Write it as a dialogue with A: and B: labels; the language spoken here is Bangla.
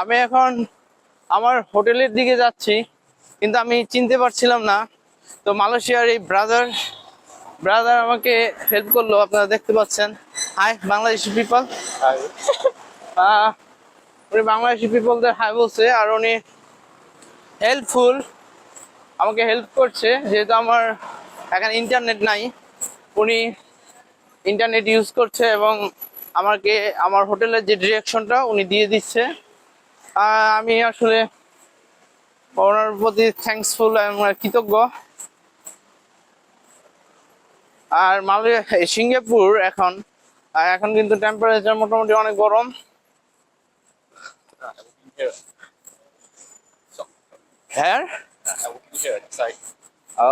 A: আমি এখন আমার হোটেলের দিকে যাচ্ছি কিন্তু আমি চিনতে পারছিলাম না। তো মালয়েশিয়ার এই ব্রাদার ব্রাদার আমাকে হেল্প করল আপনারা দেখতে পাচ্ছেন। হাই বাংলাদেশি পিপল উনি বাংলাদেশি পিপলদের হাই বলছে আর উনি হেল্পফুল আমাকে হেল্প করছে। যেহেতু আমার এখানে ইন্টারনেট নাই উনি ইন্টারনেট ইউজ করছে এবং আমাকে আমার হোটেলের যে ডিরেকশনটা উনি দিয়ে দিচ্ছে। আমি আসলে ওনার প্রতি থ্যাঙ্কসফুল কৃতজ্ঞ। আর মালয়ে সিঙ্গাপুর এখন এখন কিন্তু টেম্পারেচার মোটামুটি অনেক গরম। হ্যাঁ?
B: I